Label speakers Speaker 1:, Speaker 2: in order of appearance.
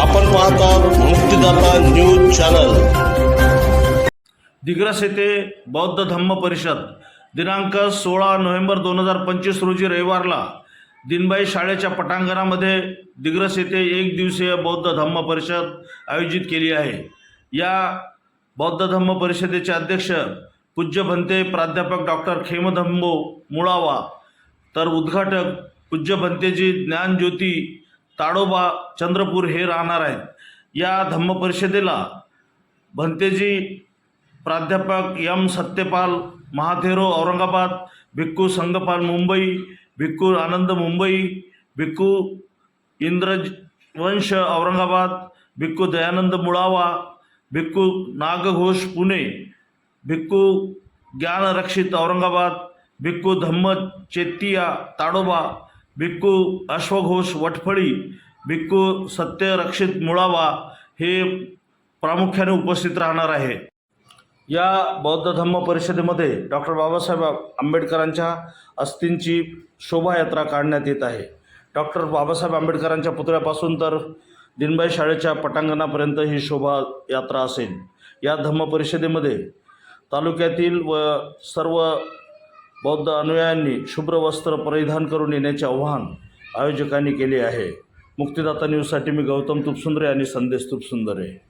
Speaker 1: आपण पाहतात मुक्तिदाता न्यूज चॅनल.
Speaker 2: दिग्रस येथे बौद्ध धम्म परिषद दिनांक सोळा नोव्हेंबर दोन हजार पंचवीस रोजी रविवारला दिनबाई शाळेच्या पटांगणामध्ये दिग्रस येथे एक दिवसीय बौद्ध धम्म परिषद आयोजित केली आहे. या बौद्ध धम्म परिषदेचे अध्यक्ष पूज्य भंते प्राध्यापक डॉक्टर खेमधम्बो मुळावा तर उद्घाटक पूज्य भंतेजी ज्ञानज्योती ताडोबा चंद्रपूर हे राहणार आहेत. या धम्म परिषदेला भंतेजी प्राध्यापक एम सत्यपाल महाथेरो औरंगाबाद भिक्खू संगपाल मुंबई भिक्खू आनंद मुंबई भिक्खू इंद्रवंश औरंगाबाद भिक्खू दयानंद मुळावा भिक्खू नागघोष पुणे भिक्खू ज्ञानरक्षित औरंगाबाद भिक्खू धम्म चेत्तिया ताडोबा भिक्खू अश्वघोष वटफळी भिक्खू सत्यरक्षित मुळावा हे प्रामुख्याने उपस्थित राहणार आहे. या बौद्ध धम्म परिषदेमध्ये डॉक्टर बाबासाहेब आंबेडकरांच्या अस्थींची शोभायात्रा काढण्यात येत आहे. डॉक्टर बाबासाहेब आंबेडकरांच्या पुतळ्यापासून तर दिनबाई शाळेच्या पटांगणापर्यंत ही शोभायात्रा असेल. या धम्म परिषदेमध्ये तालुक्यातील व सर्व बौद्ध अनुयायांनी शुभ्र वस्त्र परिधान करून येण्याचे आव्हान आयोजकांनी केले आहे. मुक्तिदाता न्यूजसाठी मी गौतम तुपसुंदरे आणि संदेश तुपसुंदरे.